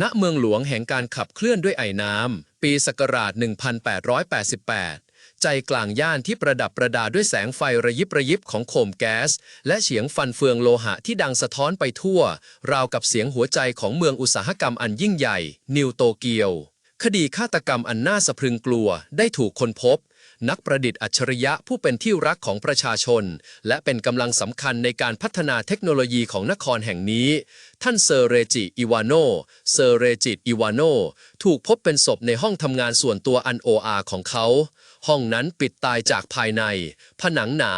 ณเมืองหลวงแห่งการขับเคลื่อนด้วยไอ้น้ำ ปีศักราช 1888 ใจกลางย่านที่ประดับประดาด้วยแสงไฟระยิบระยิบของโคมแก๊ส และเฉียงฟันเฟืองโลหะที่ดังสะท้อนไปทั่ว ราวกับเสียงหัวใจของเมืองอุตสาหกรรมอันยิ่งใหญ่ นิวโตเกียว คดีฆาตกรรมอันน่าสะพรึงกลัวได้ถูกค้นพบ นักประดิษฐ์อัจฉริยะผู้เป็นที่รักของประชาชน และเป็นกำลังสำคัญในการพัฒนาเทคโนโลยีของนครแห่งนี้ ท่านเซอร์เรจิอิวานโน เซอร์เรจิตอิวานโน ถูกพบเป็นศพในห้องทำงานส่วนตัวอันโออาของเขา ห้องนั้นปิดตายจากภายใน ผนังหนา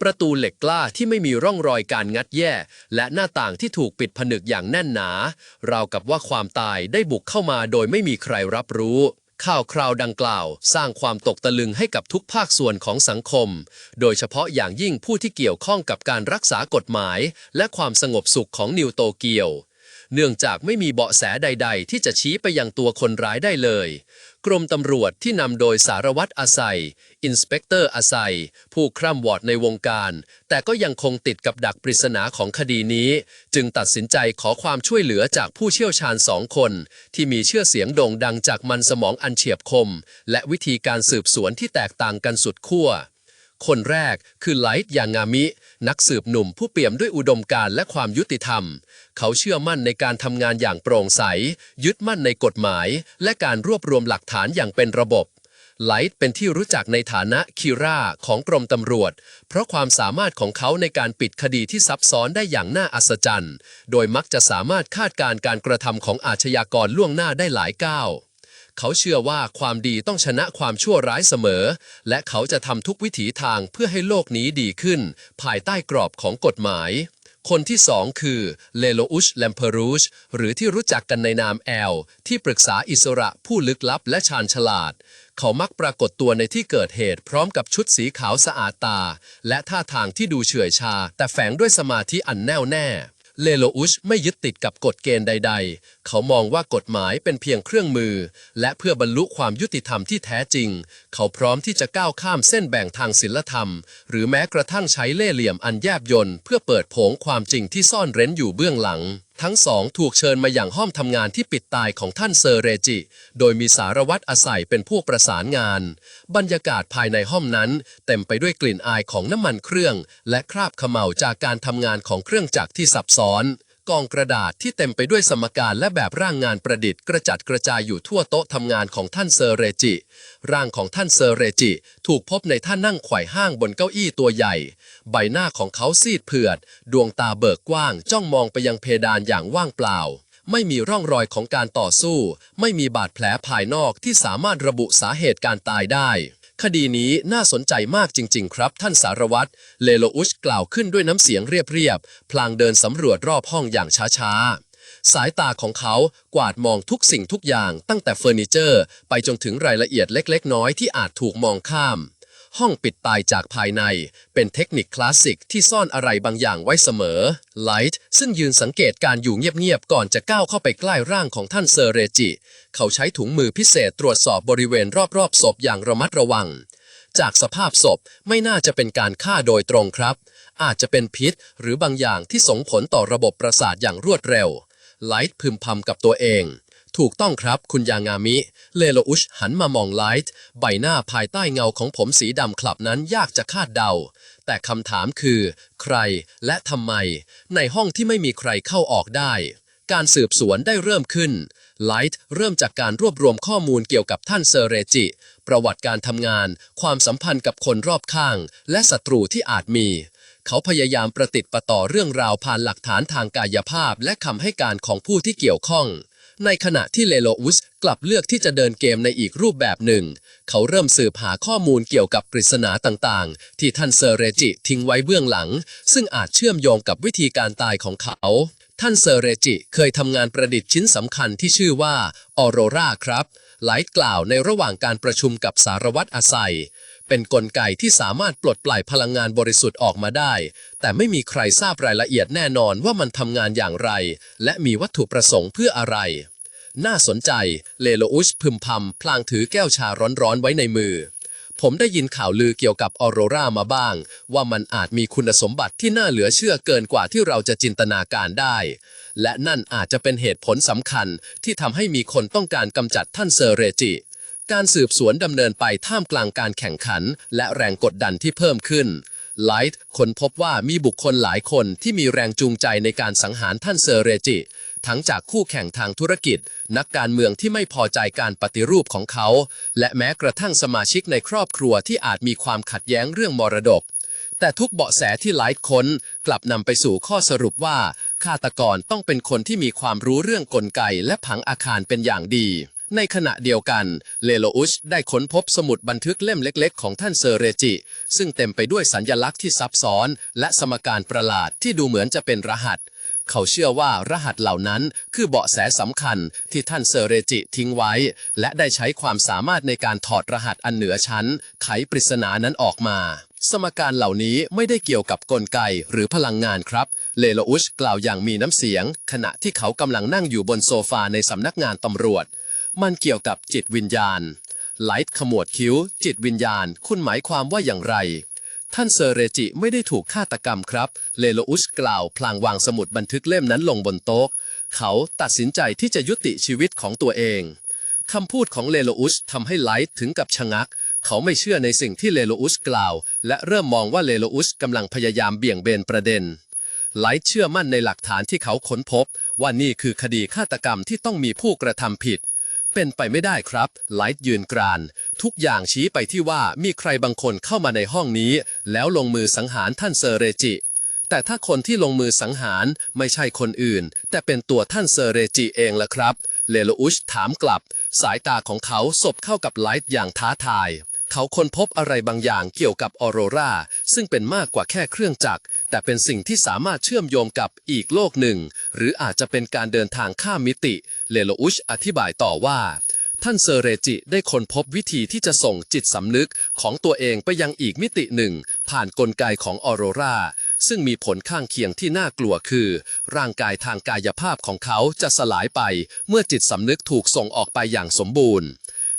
ประตูเหล็กกล้าที่ไม่มีร่องรอยการงัดแย่ และหน้าต่างที่ถูกปิดผนึกอย่างแน่นหนา ราวกับว่าความตายได้บุกเข้ามาโดยไม่มีใครรับรู้ ข่าวคราวดังกล่าว สร้างความตกตะลึงให้กับทุกภาคส่วนของสังคม โดยเฉพาะอย่างยิ่งผู้ที่เกี่ยวข้องกับการรักษากฎหมาย และความสงบสุขของนิวโตเกียว เนื่องจากไม่มีเบาะแสใด ๆ ที่จะชี้ไปยังตัวคนร้ายได้เลย กรมตำรวจที่นำโดยสารวัตรอาศัย อินสเปกเตอร์อาศัย ผู้คร่ำวอดในวงการ แต่ก็ยังคงติดกับดักปริศนาของคดีนี้ จึงตัดสินใจขอความช่วยเหลือจากผู้เชี่ยวชาญสองคน ที่มีชื่อเสียงโด่งดังจากมันสมองอันเฉียบคม และวิธีการสืบสวนที่แตกต่างกันสุดขั้ว คนแรกคือไลท์ยางามิ นักสืบหนุ่มผู้เปี่ยมด้วยอุดมการณ์และความยุติธรรม เขาเชื่อมั่นในการทำงานอย่างโปร่งใส ยึดมั่นในกฎหมาย และการรวบรวมหลักฐานอย่างเป็นระบบไลท์เป็นที่รู้จักในฐานะคิราของกรมตำรวจ เพราะความสามารถของเขาในการปิดคดีที่ซับซ้อนได้อย่างน่าอัศจรรย์ โดยมักจะสามารถคาดการณ์การกระทำของอาชญากรล่วงหน้าได้หลายก้าว เขาเชื่อว่าความดีต้องชนะความชั่วร้ายเสมอ และเขาจะทำทุกวิถีทางเพื่อให้โลกนี้ดีขึ้น ภายใต้กรอบของกฎหมาย คนที่สองคือเลโลอุชแลมเพรูชหรือที่รู้จักกันในนามแอล ที่ปรึกษาอิสระผู้ลึกลับและชาญฉลาด เขามักปรากฏตัวในที่เกิดเหตุพร้อมกับชุดสีขาวสะอาดตา และท่าทางที่ดูเฉื่อยชา แต่แฝงด้วยสมาธิอันแน่วแน่เลโลอุชไม่ยึดติดกับกฎเกณฑ์ใดๆ เขามองว่ากฎหมายเป็นเพียงเครื่องมือ และเพื่อบรรลุความยุติธรรมที่แท้จริง เขาพร้อมที่จะก้าวข้ามเส้นแบ่งทางศิลธรรม หรือแม้กระทั่งใช้เล่ห์เหลี่ยมอันแยบยลเพื่อเปิดโผงความจริงที่ซ่อนเร้นอยู่เบื้องหลัง ทั้งสองถูกเชิญมาอย่างห้องทำงานที่ปิดตายของท่านเซอร์เรจิ โดยมีสารวัตรอาศัยเป็นผู้ประสานงาน บรรยากาศภายในห้องนั้น เต็มไปด้วยกลิ่นอายของน้ำมันเครื่อง และคราบเขม่าจากการทำงานของเครื่องจักรที่ซับซ้อน กองกระดาษที่เต็มไปด้วยสมการและแบบร่างงานประดิษฐ์กระจัดกระจายอยู่ทั่วโต๊ะทำงานของท่านเซอร์เรจิ ร่างของท่านเซอร์เรจิ ถูกพบในท่านั่งไขว่ห้างบนเก้าอี้ตัวใหญ่ ใบหน้าของเขาซีดเผือด ดวงตาเบิกกว้าง จ้องมองไปยังเพดานอย่างว่างเปล่า ไม่มีร่องรอยของการต่อสู้ ไม่มีบาดแผลภายนอกที่สามารถระบุสาเหตุการตายได้ คดีนี้น่าสนใจมากจริง ๆ ครับ ท่านสารวัตรเลโลอุชกล่าวขึ้นด้วยน้ำเสียงเรียบๆพลางเดินสำรวจรอบห้องอย่างช้าๆ สายตาของเขากวาดมองทุกสิ่งทุกอย่างตั้งแต่เฟอร์นิเจอร์ ไปจนถึงรายละเอียดเล็ก ๆ น้อยที่อาจถูกมองข้าม ห้องปิดตายจากภายใน เป็นเทคนิคคลาสสิกที่ซ่อนอะไรบางอย่างไว้เสมอ ไลท์ซึ่งยืนสังเกตการอยู่เงียบๆ ก่อนจะก้าวเข้าไปใกล้ร่างของท่านเซอร์เรจิ เขาใช้ถุงมือพิเศษตรวจสอบบริเวณรอบๆศพอย่างระมัดระวัง จากสภาพศพไม่น่าจะเป็นการฆ่าโดยตรงครับ อาจจะเป็นพิษหรือบางอย่างที่ส่งผลต่อระบบประสาทอย่างรวดเร็ว ไลท์พึมพำกับตัวเอง ถูกต้องครับคุณยางามิ เลโลอุชหันมามองไลท์ ใบหน้าภายใต้เงาของผมสีดำคลับนั้นยากจะคาดเดา แต่คำถามคือ ใครและทำไม ในห้องที่ไม่มีใครเข้าออกได้ การสืบสวนได้เริ่มขึ้นไลท์เริ่มจากการรวบรวมข้อมูลเกี่ยวกับท่านเซเรจิ ประวัติการทำงาน ความสัมพันธ์กับคนรอบข้าง และศัตรูที่อาจมี เขาพยายามประติดประต่อเรื่องราวผ่านหลักฐานทางกายภาพและคำให้การของผู้ที่เกี่ยวข้อง ในขณะที่เลโลอุสกลับเลือกที่จะเดินเกมในอีกรูปแบบหนึ่ง เขาเริ่มสืบหาข้อมูลเกี่ยวกับปริศนาต่างๆ ที่ท่านเซอร์เรจิทิ้งไว้เบื้องหลัง ซึ่งอาจเชื่อมโยงกับวิธีการตายของเขา ท่านเซอร์เรจิเคยทำงานประดิษฐ์ชิ้นสำคัญที่ชื่อว่าออโรราครับไลท์กล่าวในระหว่างการประชุมกับสารวัตรอาศัย เป็นนกลไกที่สามารถปลดปล่อยพลังงานบริสุทธิ์ออกมาได้ แต่ไม่มีใครทราบรายละเอียดแน่นอนว่ามันทำงานอย่างไร และมีวัตถุประสงค์เพื่ออะไร น่าสนใจ เลโลอุชพึมพำพลางถือแก้วชาร้อนๆไว้ในมือ ผมได้ยินข่าวลือเกี่ยวกับออโรรามาบ้าง ว่ามันอาจมีคุณสมบัติที่น่าเหลือเชื่อเกินกว่าที่เราจะจินตนาการได้ และนั่นอาจจะเป็นเหตุผลสำคัญที่ทำให้มีคนต้องการกำจัดท่านเซอร์เรจิ การสืบสวนดำเนินไปท่ามกลางการแข่งขัน และแรงกดดันที่เพิ่มขึ้น ไลท์ค้นพบว่ามีบุคคลหลายคนที่มีแรงจูงใจในการสังหารท่านเซอร์เรจิ ทั้งจากคู่แข่งทางธุรกิจ นักการเมืองที่ไม่พอใจการปฏิรูปของเขา และแม้กระทั่งสมาชิกในครอบครัวที่อาจมีความขัดแย้งเรื่องมรดก แต่ทุกเบาะแสที่ไลท์ค้น กลับนำไปสู่ข้อสรุปว่าฆาตกรต้องเป็นคนที่มีความรู้เรื่องกลไกและผังอาคารเป็นอย่างดี ในขณะเดียวกัน เลโลอุชได้ค้นพบสมุดบันทึกเล่มเล็ก ๆ ของท่านเซอร์เรจิ ซึ่งเต็มไปด้วยสัญญลักษณ์ที่ซับซ้อน และสมการประหลาดที่ดูเหมือนจะเป็นรหัส เขาเชื่อว่ารหัสเหล่านั้นคือเบาะแสสำคัญที่ท่านเซอร์เรจิทิ้งไว้ และได้ใช้ความสามารถในการถอดรหัสอันเหนือชั้น ไขปริศนานั้นออกมา สมการเหล่านี้ไม่ได้เกี่ยวกับกลไกหรือพลังงานครับ เลโลอุชกล่าวอย่างมีน้ำเสียง ขณะที่เขากำลังนั่งอยู่บนโซฟาในสำนักงานตำรวจ มันเกี่ยวกับจิตวิญญาณ ไลท์ขมวดคิ้ว จิตวิญญาณ คุณหมายความว่าอย่างไร ท่านเซเรจิไม่ได้ถูกฆาตกรรมครับ เลโลอุสกล่าวพลางวางสมุดบันทึกเล่มนั้นลงบนโต๊ะ เขาตัดสินใจที่จะยุติชีวิตของตัวเองคำพูดของเลโลอุสทำให้ไลท์ถึงกับชะงัก เขาไม่เชื่อในสิ่งที่เลโลอุสกล่าว และเริ่มมองว่าเลโลอุสกำลังพยายามเบี่ยงเบนประเด็น ไลท์เชื่อมั่นในหลักฐานที่เขาค้นพบ ว่านี่คือคดีฆาตกรรมที่ต้องมีผู้กระทำผิด เป็นไปไม่ได้ครับ ไลท์ยืนกราน ทุกอย่างชี้ไปที่ว่ามีใครบางคนเข้ามาในห้องนี้ แล้วลงมือสังหารท่านเซอร์เรจิ แต่ถ้าคนที่ลงมือสังหารไม่ใช่คนอื่น แต่เป็นตัวท่านเซอร์เรจิเองล่ะครับ เลโลอุชถามกลับ สายตาของเขาสบเข้ากับไลท์อย่างท้าทาย เขาค้นพบอะไรบางอย่างเกี่ยวกับออโรราซึ่งเป็นมากกว่าแค่เครื่องจักร แต่เป็นสิ่งที่สามารถเชื่อมโยงกับอีกโลกหนึ่ง หรืออาจจะเป็นการเดินทางข้ามมิติ เลโลอุชอธิบายต่อว่า ท่านเซเรจิได้ค้นพบวิธีที่จะส่งจิตสำนึกของตัวเองไปยังอีกมิติหนึ่ง ผ่านนกลไกของออโรราซึ่งมีผลข้างเคียงที่น่ากลัวคือ ร่างกายทางกายภาพของเขาจะสลายไป เมื่อจิตสำนึกถูกส่งออกไปอย่างสมบูรณ์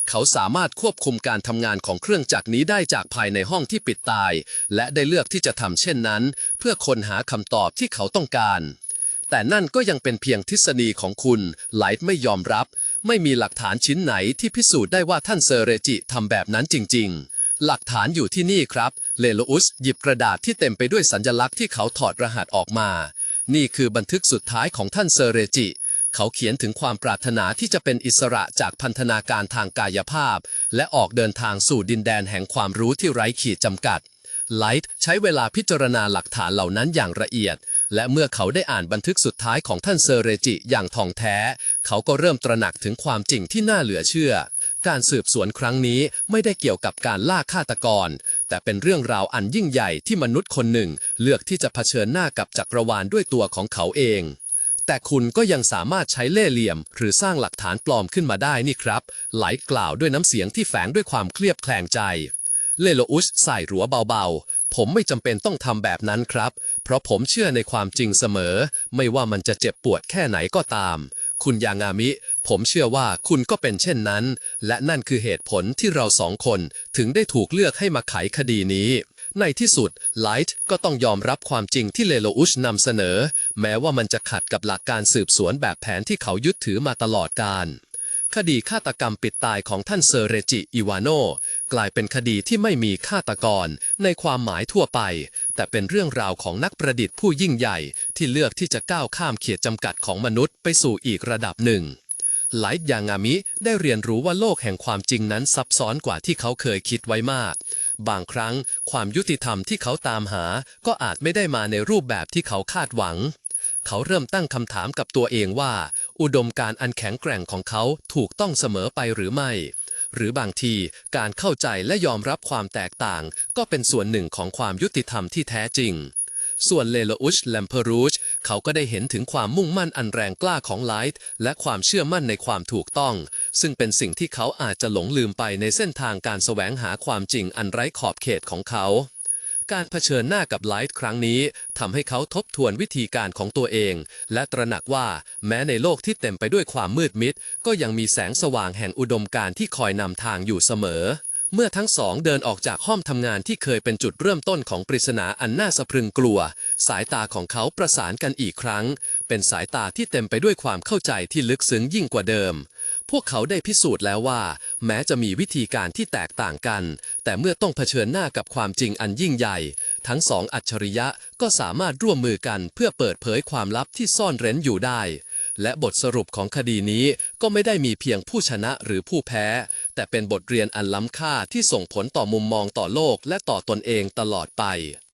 เขาสามารถควบคุมการทำงานของเครื่องจักรนี้ได้จากภายในห้องที่ปิดตาย และได้เลือกที่จะทำเช่นนั้น เพื่อค้นหาคำตอบที่เขาต้องการ แต่นั่นก็ยังเป็นเพียงทฤษฎีของคุณ ไลท์ไม่ยอมรับ ไม่มีหลักฐานชิ้นไหนที่พิสูจน์ได้ว่าท่านเซอร์เรจิทำแบบนั้นจริง ๆหลักฐานอยู่ที่นี่ครับ เลโลอุสหยิบกระดาษที่เต็มไปด้วยสัญลักษณ์ที่เขาถอดรหัสออกมา นี่คือบันทึกสุดท้ายของท่านเซอร์เรจิ เขาเขียนถึงความปรารถนาที่จะเป็นอิสระจากพันธนาการทางกายภาพ และออกเดินทางสู่ดินแดนแห่งความรู้ที่ไร้ขีดจำกัดไลท์ใช้เวลาพิจารณาหลักฐานเหล่านั้นอย่างละเอียด และเมื่อเขาได้อ่านบันทึกสุดท้ายของท่านเซอร์เรจิอย่างท่องแท้ เขาก็เริ่มตระหนักถึงความจริงที่น่าเหลือเชื่อ การสืบสวนครั้งนี้ไม่ได้เกี่ยวกับการล่าฆาตกร แต่เป็นเรื่องราวอันยิ่งใหญ่ที่มนุษย์คนหนึ่ง เลือกที่จะเผชิญหน้ากับจักรวาลด้วยตัวของเขาเอง แต่คุณก็ยังสามารถใช้เล่ห์เหลี่ยม หรือสร้างหลักฐานปลอมขึ้นมาได้นี่ครับ ไหลกล่าวด้วยน้ำเสียงที่แฝงด้วยความเคลียบแคลงใจ เลโลอุสใส่หัวเบาๆ ผมไม่จำเป็นต้องทำแบบนั้นครับ เพราะผมเชื่อในความจริงเสมอ ไม่ว่ามันจะเจ็บปวดแค่ไหนก็ตาม คุณยางามิ ผมเชื่อว่าคุณก็เป็นเช่นนั้น และนั่นคือเหตุผลที่เราสองคนถึงได้ถูกเลือกให้มาไขคดีนี้ ในที่สุดไลท์ก็ต้องยอมรับความจริงที่เลโลอุชนำเสนอ แม้ว่ามันจะขัดกับหลักการสืบสวนแบบแผนที่เขายึดถือมาตลอดกาลคดีฆาตกรรมปิดตายของท่านเซอร์เรจิอิวานโนกลายเป็นคดีที่ไม่มีฆาตกร ในความหมายทั่วไป แต่เป็นเรื่องราวของนักประดิษฐ์ผู้ยิ่งใหญ่ ที่เลือกที่จะก้าวข้ามเขียดจำกัดของมนุษย์ไปสู่อีกระดับหนึ่ง ไลท์ยางามิได้เรียนรู้ว่าโลกแห่งความจริงนั้นซับซ้อนกว่าที่เขาเคยคิดไว้มาก บางครั้งความยุติธรรมที่เขาตามหา ก็อาจไม่ได้มาในรูปแบบที่เขาคาดหวัง เขาเริ่มตั้งคำถามกับตัวเองว่า อุดมการณ์อันแข็งแกร่งของเขาถูกต้องเสมอไปหรือไม่ หรือบางทีการเข้าใจและยอมรับความแตกต่าง ก็เป็นส่วนหนึ่งของความยุติธรรมที่แท้จริง ส่วนเลโลอุชแลมเพรูชเขาก็ได้เห็นถึงความมุ่งมั่นอันแรงกล้าของไลท์และความเชื่อมั่นในความถูกต้อง ซึ่งเป็นสิ่งที่เขาอาจจะหลงลืมไปในเส้นทางการแสวงหาความจริงอันไร้ขอบเขตของเขาการเผชิญหน้ากับไลท์ครั้งนี้ทำให้เขาทบทวนวิธีการของตัวเอง และตระหนักว่าแม้ในโลกที่เต็มไปด้วยความมืดมิด ก็ยังมีแสงสว่างแห่งอุดมการณ์ที่คอยนำทางอยู่เสมอ เมื่อทั้งสองเดินออกจากห้องทำงานที่เคยเป็นจุดเริ่มต้นของปริศนาอันน่าสะพรึงกลัว สายตาของเขาประสานกันอีกครั้ง เป็นสายตาที่เต็มไปด้วยความเข้าใจที่ลึกซึ้งยิ่งกว่าเดิม พวกเขาได้พิสูจน์แล้วว่า แม้จะมีวิธีการที่แตกต่างกัน แต่เมื่อต้องเผชิญหน้ากับความจริงอันยิ่งใหญ่ ทั้งสองอัจฉริยะก็สามารถร่วมมือกันเพื่อเปิดเผยความลับที่ซ่อนเร้นอยู่ได้ และบทสรุปของคดีนี้ก็ไม่ได้มีเพียงผู้ชนะหรือผู้แพ้ แต่เป็นบทเรียนอันล้ำค่าที่ส่งผลต่อมุมมองต่อโลกและต่อตนเองตลอดไป